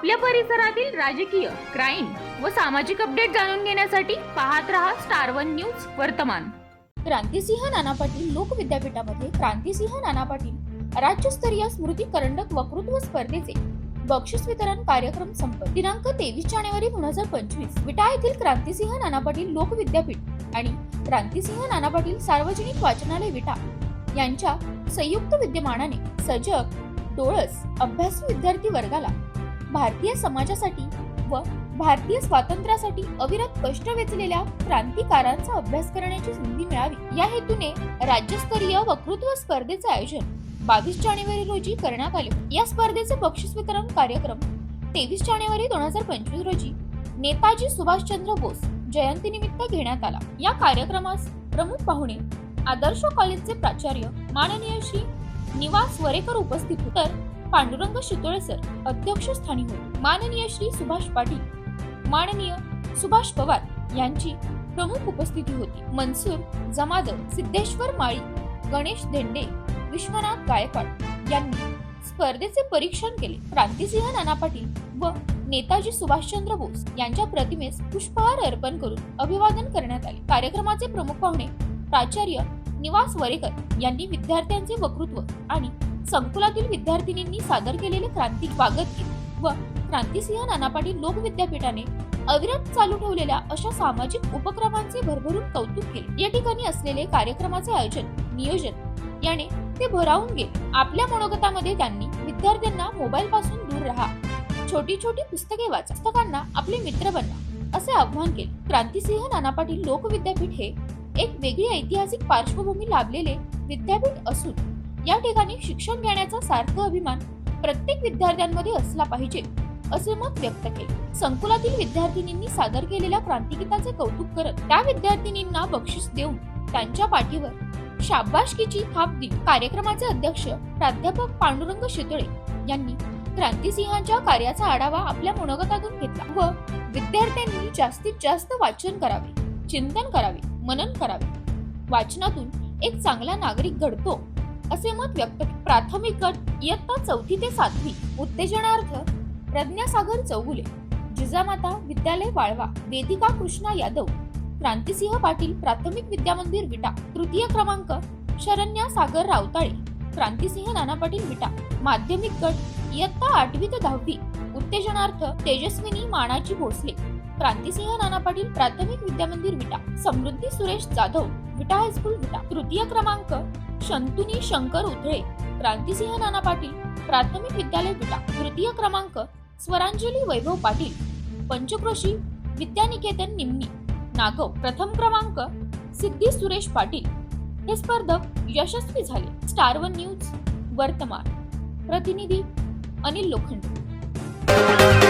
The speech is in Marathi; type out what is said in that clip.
आपल्या परिसरातील राजकीय क्राईम व सामाजिक अपडेट जाणून घेण्यासाठी पाहत रहा स्टार वन न्यूज वर्तमान. क्रांतिसिंह नाना पाटील लोक विद्यापीठामध्ये क्रांतिसिंह नाना पाटील राज्यस्तरीय स्मृती करंडक वक्तृत्व स्पर्धेचे बक्षीस वितरण कार्यक्रम संपन्न. दिनांक तेवीस जानेवारी दोन हजार पंचवीस विटा येथील क्रांतिसिंह नाना पाटील लोक विद्यापीठ आणि क्रांतिसिंह नाना पाटील सार्वजनिक वाचनालय विटा यांच्या संयुक्त विद्यमानाने सजग डोळस अभ्यासू विद्यार्थी वर्गाला भारतीय समाजासाठी व भारतीय स्वातंत्र्यासाठी अविरत कष्ट वेचलेल्या क्रांतिकारांचा अभ्यास करण्याची संधी मिळावी. या हेतूने राज्यस्तरीय वक्तृत्व स्पर्धेचे आयोजन बावीस जानेवारी रोजी करण्यात आले. या स्पर्धेचे बक्षीस वितरण कार्यक्रम तेवीस जानेवारी दोन हजार पंचवीस रोजी नेताजी सुभाषचंद्र बोस जयंतीनिमित्त घेण्यात आला. या कार्यक्रमास प्रमुख पाहुणे आदर्श कॉलेजचे प्राचार्य माननीय श्री निवास वरेकर उपस्थित होते. तर पांडुरंग शितोळे सर अध्यक्षस्थानी होते. माननीय श्री सुभाष पाटील माननीय सुभाष पवार यांची प्रमुख उपस्थिती होती. मनसूर जमादव सिद्धेश्वर माळी गणेश धेंडे विश्वनाथ गायकवाड यांनी स्पर्धेचे परीक्षण केले. क्रांतिसिंह नाना पाटील व नेताजी सुभाषचंद्र बोस यांच्या प्रतिमेस पुष्पहार अर्पण करून अभिवादन करण्यात आले. कार्यक्रमाचे प्रमुख पाहुणे प्राचार्य निवास वरेकर यांनी विद्यार्थ्यांचे वक्तृत्व आणि संकुलातील विद्यार्थिनींनी सादर केलेले क्रांती स्वागत केले व क्रांतिसिंह नाना पाटील लोक विद्यापीठाने अविरत चालू ठेवलेल्या अशा सामाजिक उपक्रमांचे भरभरून कौतुक केले. या ठिकाणी असलेले कार्यक्रमाचे आयोजन नियोजन याने ते भरावून गेले. आपल्या मनोगतामध्ये त्यांनी विद्यार्थ्यांना मोबाईल पासून दूर राहा छोटी छोटी पुस्तके वाचा पुस्तकांना आपले मित्र बनवा असे आव्हान केले. क्रांतिसिंह नाना पाटील लोक विद्यापीठ हे एक वेगळी ऐतिहासिक पार्श्वभूमी लाभलेले विद्यापीठ असून या ठिकाणी शिक्षण घेण्याचा सार्थ अभिमान प्रत्येक विद्यार्थ्यांमध्ये असला पाहिजे असे मत व्यक्त केले. संकुलातील विद्यार्थिनींनी सादर केलेल्या क्रांतिगीताचे कौतुक करत त्या विद्यार्थिनींना बक्षीस देऊन त्यांच्या पाठीवर शाबाशकीची थाप दिली. कार्यक्रमाचे अध्यक्ष प्राध्यापक पांडुरंग शितळे यांनी क्रांतिसिंहांच्या कार्याचा आढावा आपल्या मनोगतातून घेतला व विद्यार्थ्यांनी जास्तीत जास्त वाचन करावे चिंतन करावे. मनन करावे. वाचनातून एक चांगला नागरिक घडतो असे मत व्यक्त प्राथमिक गट इयत्ता चौथी ते सातवी उत्तेजनार्थ प्रज्ञासागर चौगुले जिजामाता विद्यालय वाळवा वेदिका कृष्णा यादव क्रांतिसिंह पाटील प्राथमिक विद्यामंदिर विटा तृतीय क्रमांक शरण्या सागर रावताळे क्रांतिसिंह नाना पाटील विटा माध्यमिक गट इयत्ता आठवी ते दहावी उत्तेजनार्थ तेजस्विनी मानाची भोसले क्रांतिसिंह नाना पाटील प्राथमिक विद्यामंदिर विटा समृद्धी सुरेश जाधव विटा हायस्कूल विटा. तृतीय क्रमांक शंतुनी शंकर उधळे क्रांतिसिंह नाना पाटील प्राथमिक विद्यालय विटा. तृतीय क्रमांक स्वरांजली वैभव पाटील पंचक्रोशी विद्यानिकेतन निम्मी. नागव प्रथम क्रमांक सिद्धी सुरेश पाटील. हे स्पर्धक यशस्वी झाले. स्टार वन न्यूज वर्तमान. प्रतिनिधी अनिल लोखंडे.